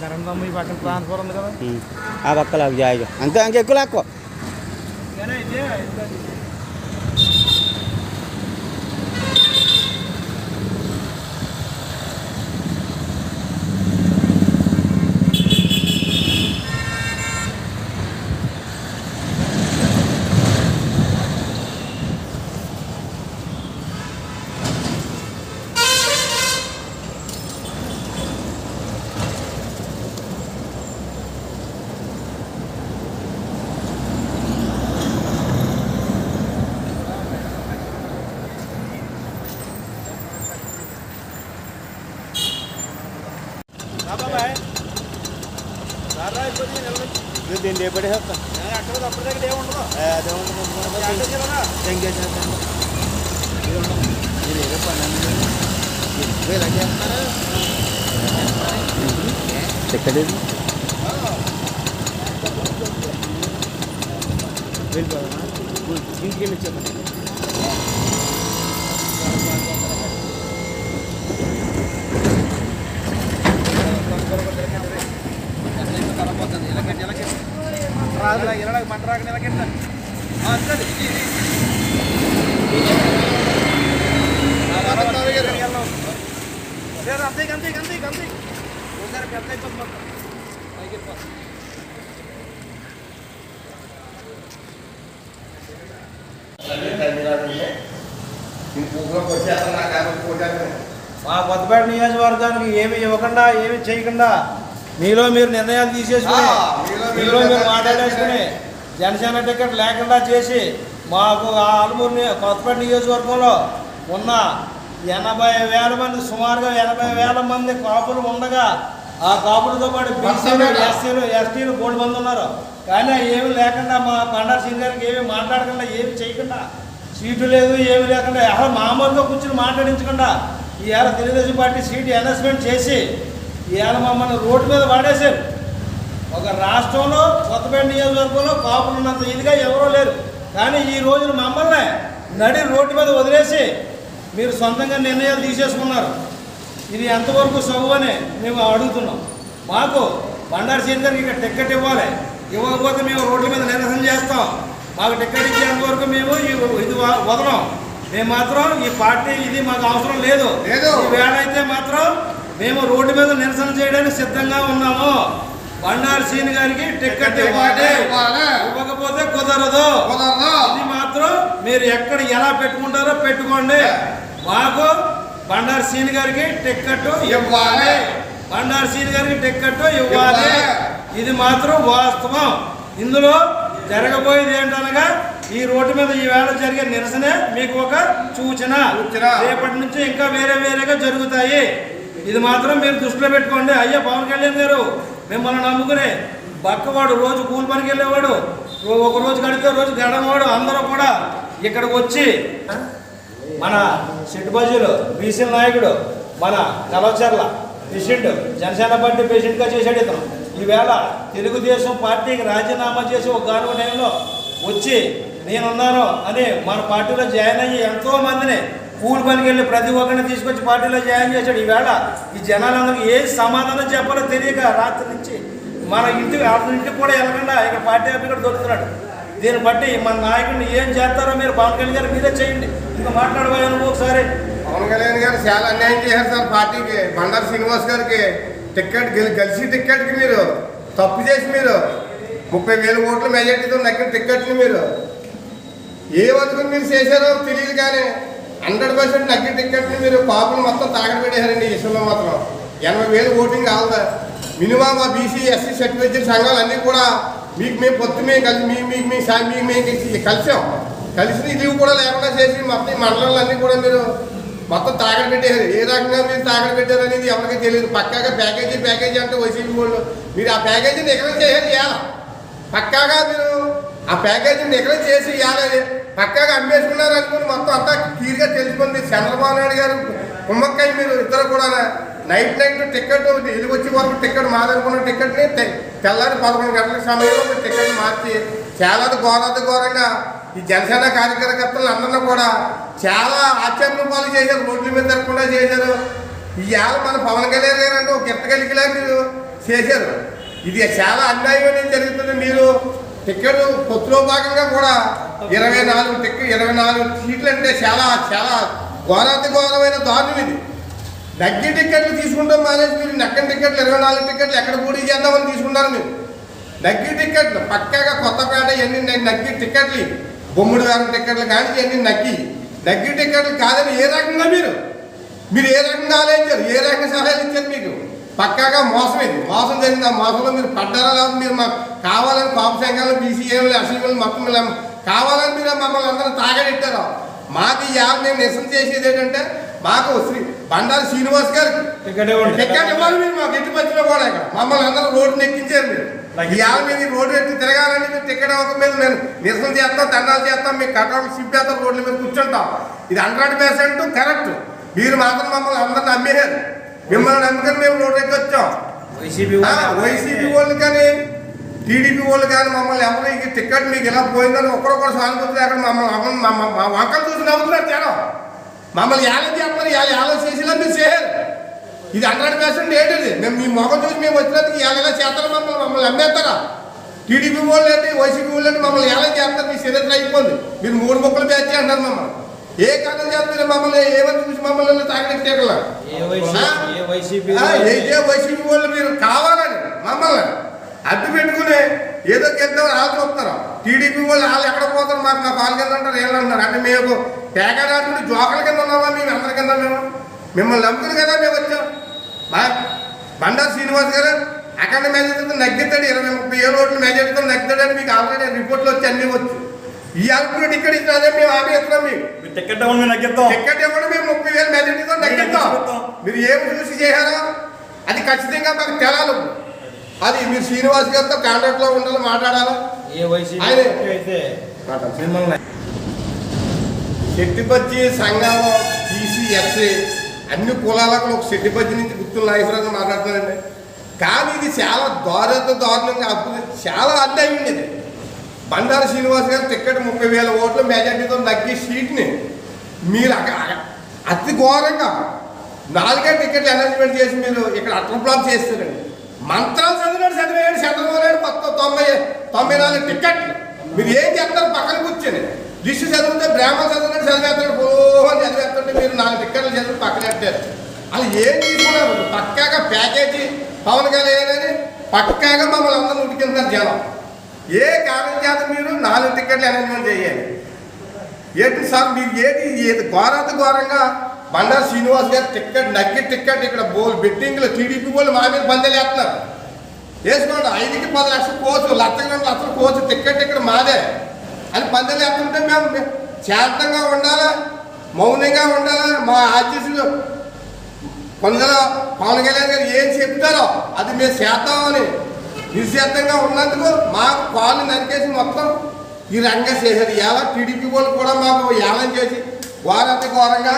Current ఈ పక్కన transfer ఉంది కదా. ఆ పక్క లాగు జాయిగా. అంతే ఇంకెక్కువ లాక్కో దీన్ని రేపటి ఎక్కడ ఇంటికి వెళ్ళి చెప్పండి మంటరాక నెలకెట్ట అంతే అంతే అంతే అంతే ఒకసారి పెద్ద అయిపోతుంది మొత్తం పైకి వెళ్ళిపోతుంది. మా కొత్తపేట నియోజకవర్గానికి ఏమి ఇవ్వకుండా ఏమి చేయకుండా మీలో మీరు నిర్ణయాలు తీసేసుకుని మీరు నిర్ణయాలు మాట్లాడేసుకుని జనసేన టికెట్ లేకుండా చేసి మాకు ఆ ఆలమూరు కొత్తపేట నియోజకవర్గంలో ఉన్న ఎనభై వేల మంది సుమారుగా ఎనభై వేల మంది కాపులు ఉండగా ఆ కాపులతో పాటు బీసీలు ఎస్సీలు ఎస్టీలు మూడు మంది ఉన్నారు. కానీ ఏమి లేకుండా మా పండారు సింగ్ గారికి ఏమి మాట్లాడకుండా ఏమి చేయకుండా సీటు లేదు ఏమి లేకుండా అసలు మామూలుగా కూర్చుని మాట్లాడించకుండా ఇవాళ తెలుగుదేశం పార్టీ సీటు అనౌన్స్మెంట్ చేసి ఇవాళ మమ్మల్ని రోడ్డు మీద వాడేశారు ఒక రాష్ట్రంలో కొత్తపేట నియోజకవర్గంలో కాపులు ఉన్నంత ఇదిగా ఎవరూ లేరు. కానీ ఈ రోజున మమ్మల్ని నడి రోడ్డు మీద వదిలేసి మీరు సొంతంగా నిర్ణయాలు తీసేసుకున్నారు. ఇది ఎంతవరకు సబు అని మేము అడుగుతున్నాం. మాకు బండారు సీన్ గారికి ఇక్కడ టికెట్ ఇవ్వాలి. ఇవ్వకపోతే మేము రోడ్ల మీద నిరసన చేస్తాం. మాకు టికెట్ ఇచ్చేంత వరకు మేము ఈ- ఇది వదలం. మేము మాత్రం ఈ పార్టీ ఇది మాకు అవసరం లేదు. లేదు. ఈ వేళ అయితే మాత్రం మేము రోడ్డు మీద నిరసన చేయడానికి సిద్ధంగా ఉన్నాము. బండారు సీన్ గారికి టికెట్ ఇవ్వాలి. ఇవ్వకపోతే కుదరదు. కుదరదు. ఇది మాత్రం మీరు ఎక్కడ ఎలా పెట్టుకుంటారో పెట్టుకోండి. మాకు బండారు సీన్ గారికి టికెట్ ఇవ్వాలి. బండారు సీన్ గారికి టికెట్ ఇవ్వాలి. ఇది మాత్రం వాస్తవం. ఇందులో జరగబోయేది ఏంటనగా ఈ రోడ్డు మీద ఈ వేళ జరిగే నిరసనే మీకు ఒక సూచన. రేపటి నుంచి ఇంకా వేరే వేరేగా జరుగుతాయి. ఇది మాత్రం మీరు దృష్టిలో పెట్టుకోండి. అయ్యా పవన్ కళ్యాణ్ గారు మిమ్మల్ని నమ్ముకునే పక్కవాడు రోజు కూలి పనికి వెళ్ళేవాడు. ఒకరోజు ఒక రోజు గడితే రోజు గడనవాడు అందరూ కూడా ఇక్కడికి వచ్చి మన సిట్టుబజీలు బీసీ నాయకుడు మన కలవచర్ల పేషెంట్ జనసేన పార్టీ పేషెంట్గా చేశాడు ఇతను. ఈవేళ తెలుగుదేశం పార్టీకి రాజీనామా చేసి ఒక గారు టైంలో వచ్చి నేనున్నాను అని మన పార్టీలో జాయిన్ అయ్యి ఎంతోమందిని కూలి పనికి వెళ్ళి ప్రతి ఒక్కరిని తీసుకొచ్చి పార్టీలో జాయిన్ చేశాడు. ఈవేళ ఈ జనాలందరికీ ఏ సమాధానం చెప్పాలో తెలియక రాత్రి నుంచి మన ఇంటికి అతని ఇంటికి కూడా వెళ్ళకుండా ఇక్కడ పార్టీ ఆఫీస్ ఇక్కడ దొరుకుతున్నాడు. దీన్ని బట్టి మన నాయకుడిని ఏం చేస్తారో మీరు పవన్ కళ్యాణ్ గారు మీరే చేయండి. ఇంకా మాట్లాడబోయే నువ్వు ఒకసారి. పవన్ కళ్యాణ్ గారు చాలా అన్యాయం చేశారు సార్ పార్టీకి. బండారు శ్రీనివాస్ గారికి టికెట్ గెలి కలిసి టికెట్కి మీరు తప్పు చేసి మీరు ముప్పై వేల ఓట్ల మెజార్టీతో నక్కిన టిక్కెట్లు మీరు ఏ వరకు మీరు చేశారో తెలియదు కానీ హండ్రెడ్ పర్సెంట్ నగ్గిన టికెట్ని మీరు పాపను మొత్తం తాగడ పెట్టేశారండి ఈ విషయంలో మాత్రం. ఎనభై వేలు ఓటింగ్ కావాలా మినిమం ఆ బీసీ ఎస్సీ సర్టిఫికేట్ సంఘాలు అన్నీ కూడా మీకు మేము పొత్తు మేము కలిసి మీ మీకు మీ సార్ మీకు మేము కలిసాం కలిసి. ఇది కూడా లేకుండా చేసి మొత్తం మండలాలన్నీ కూడా మీరు మొత్తం తాగడ పెట్టేశారు. ఏ రకంగా మీరు తాగడ పెట్టారు అనేది ఎవరికీ తెలియదు. పక్కాగా ప్యాకేజీ ప్యాకేజీ అంటే వైసీపీ వాళ్ళు మీరు ఆ ప్యాకేజీని ఎక్కడ చేయాలి చేయాలి. పక్కాగా మీరు ఆ ప్యాకేజీని ఎక్కడ చేసి ఇవ్వాలి పక్కాగా అమ్మేసుకున్నారు అనుకుని మొత్తం అంతా క్లియర్గా తెలుసుకుంది చంద్రబాబు నాయుడు గారు. కుమ్మక్కయ్య మీరు ఇద్దరు కూడా నైట్ నైట్ టికెట్ ఇల్లు వచ్చే వరకు టికెట్ మాదనుకున్న టికెట్ని తెల్లారి పదకొండు గంటల సమయంలో మీరు టికెట్ మార్చి చాలా ఘోరాది ఘోరంగా ఈ జనసేన కార్యకర్తలు అందరినీ కూడా చాలా ఆశ్చర్యం పాలు చేశారు. రోడ్ల మీద తిరగకుండా చేశారు. ఇవాళ మన పవన్ కళ్యాణ్ గారు అంటే ఒక ఎత్తగలిగిలా మీరు చేశారు. ఇది చాలా అన్యాయం అనేది జరుగుతుంది. మీరు టికెట్ పొత్తులో భాగంగా కూడా ఇరవై నాలుగు టికెట్ ఇరవై నాలుగు సీట్లు అంటే చాలా చాలా ఘోరాతి ఘోరమైన దారుణం ఇది. దగ్గర టికెట్లు తీసుకుంటాం మానేసి మీరు నక్కని టికెట్లు ఇరవై నాలుగు టికెట్లు ఎక్కడ పోటీ చేద్దామని తీసుకుంటారు మీరు. నగ్గి టికెట్లు పక్కాగా కొత్తపేట ఎన్ని నగ్గి టికెట్లు బొమ్మిడి వేల టికెట్లు కానీ ఎన్ని నగ్గి నగ్గి టికెట్లు కాదని ఏ రకంగా మీరు? మీరు ఏ రకంగా ఆలోచించారు? ఏ రకంగా సలహాలు ఇచ్చారు మీకు? పక్కాగా మోసం ఇది. మోసం జరిగింది ఆ మోసంలో మీరు పడ్డారా? లేదా మీరు మాకు కావాలని పాప సంఘాలు బీసీఏలు అసెంబ్లీలు మొత్తం కావాలని మీరు మమ్మల్ని అందరూ తాగడెట్టారు మాకు ఈ యాప్ మేము నిరసన చేసేది ఏంటంటే మాకు శ్రీ బండారు శ్రీనివాస్ గారికి టికెట్ ఇవ్వాలి మీరు మాకు ఎట్టి పచ్చిలో కూడా ఇక్కడ మమ్మల్ని అందరూ రోడ్డు ఎక్కించారు మీరు. మీద ఈ రోడ్డు ఎక్కి తిరగాలని మీరు టికెట్ ఇవ్వక మీద మేము నిరసన చేస్తాం దండాలు చేస్తాం మీకు కట్టాలు సింపేస్తాం రోడ్ల మీద కూర్చుంటాం. ఇది హండ్రెడ్ పర్సెంట్ కరెక్ట్. మీరు మాత్రం మమ్మల్ని అందరిని నమ్మేశారు. మిమ్మల్ని నమ్ముకొని మేము రోడ్డు ఎక్కి వచ్చాం వైసీపీ వాళ్ళు కానీ టీడీపీ వాళ్ళు కానీ మమ్మల్ని ఎవరు ఈ టికెట్ మీకు ఇలా పోయిందని ఒకరొకరు సానుభూతి లేకుండా మమ్మల్ని మా- వంకలు చూసి నవ్వుతున్నారు జనం మమ్మల్ని ఏలం చేస్తున్నారు ఏలం చేసేలా మీరు చేయరు ఇది హండ్రెడ్ పర్సెంట్ ఏంటిది మేము మీ మొఖం చూసి మేము వచ్చినందుకు ఎలా చేస్తారు మమ్మల్ని మమ్మల్ని అమ్మేస్తారా టీడీపీ వాళ్ళు ఏంటి వైసీపీ వాళ్ళు ఏంటి మమ్మల్ని ఎలా చేస్తారు మీ చరిత్ర అయిపోయింది మీరు మూడు మొక్కలు బ్యాచ్ అంటారు మమ్మల్ని ఏ కారణం చేస్తారు మీరు మమ్మల్ని ఏమని చూసి మమ్మల్ని తాగడానికి వైసీపీ ఆ, ఏ వైసీపీ వాళ్ళు మీరు కావాలని మమ్మల్ని అడ్డు పెట్టుకుని ఏదో గెలుద్దామని వాళ్ళు చూస్తున్నారు టీడీపీ వాళ్ళు వాళ్ళు ఎక్కడ పోతారు మాకు మా పాలు కింద అంటారు అంటారు అంటే మేము పేకాడాడుకుంటే జోకల కింద ఉన్నామా మేము? అందరి కింద మేము? మిమ్మల్ని నమ్ముకుని కదా మేము వచ్చాం. మా బండారు శ్రీనివాస్ గారు అక్కడ మెజార్టీతో నగ్గుతాడు ఇరవై ముప్పై ఏడు ఓట్లు మెజార్టీతో నగ్గుతాడని మీకు ఆల్రెడీ రిపోర్ట్లు వచ్చి అన్నీ వచ్చు. ఈ ఆల్రెడీ టికెట్ ఇచ్చినా మేము హామీ ఇస్తున్నాం మీకు టికెట్ ఇవ్వండి నగ్గిద్దాం టికెట్ ఇవ్వడం మేము ముప్పై వేలు మెజార్టీతో తగ్గిద్దాం మీరు ఏం చూసి చేశారో అది ఖచ్చితంగా మాకు తెలాలి అది మీరు శ్రీనివాస్ గారితో కాంటాక్ట్లో ఉండాలి మాట్లాడాలి. ఏ ఆయన- అయితే శెట్టిపచ్చి సంఘాలు టీసీ ఎస్సీ అన్ని కులాలకు ఒక శెట్టిపచ్చి నుంచి గుర్తులు నాగేశ్వరరావు మాట్లాడుతున్నారండి. కానీ ఇది చాలా దారుణ దారుణంగా అప్పుడు చాలా అన్యాయం ఇది. బండారు శ్రీనివాస్ గారు టికెట్ ముప్పై వేల ఓట్ల మెజార్టీతో నగ్గి సీట్ని మీరు అతి ఘోరంగా నాలుగే టికెట్లు అనౌన్స్మెంట్ చేసి మీరు ఇక్కడ అట్ల బ్లాక్ చేస్తారండి మంత్రాలు చదివాడు చదివాడు చంద్రబాబు నాయుడు మొత్తం తొంభై తొంభై నాలుగు టిక్కెట్లు. మీరు ఏం చేస్తారు? పక్కన కూర్చొని. లిస్టు చదివితే బ్రాహ్మణ చదివినట్టు చదివేస్తాడు పోహని చదివేస్తుంటే మీరు నాలుగు టిక్కెట్లు చదివి పక్కన పెట్టారు. అలా ఏం తీసుకున్నారు పక్కాగా ప్యాకేజీ పవన్ కళ్యాణ్ అని పక్కాగా మమ్మల్ని అందరూ ఉడికింటారు జనం. ఏ కారణం చేత మీరు నాలుగు టిక్కెట్లు అనౌన్స్మెంట్ చేయాలి? ఏంటి సార్ మీరు ఏది ఏది ఘోరత ఘోరంగా బండారు శ్రీనివాస్ గారు టిక్కెట్ నగ్గి టికెట్ ఇక్కడ బోల్ బెట్టింగ్లో టీడీపీ వాళ్ళు మా మీద పందేలేస్తున్నారు వేసుకోండి ఐదుకి పది లక్షల కోచు లక్ష రెండు లక్షల కోచు టికెట్ ఇక్కడ మాదే. అని పందేలేస్తుంటే మేము శాంతంగా ఉండాలా మౌనంగా ఉండాలా? మా ఆర్టీసీలు కొందరు పవన్ కళ్యాణ్ గారు ఏం చెప్తారో అది మేము చేద్దామని నిశ్శబ్దంగా ఉన్నందుకు మాకు పాలు నరికేసి మొత్తం ఈ రంగం చేశారు ఎలా టీడీపీ వాళ్ళు కూడా మాకు ఏలం చేసి ఘోరంత ఘోరంగా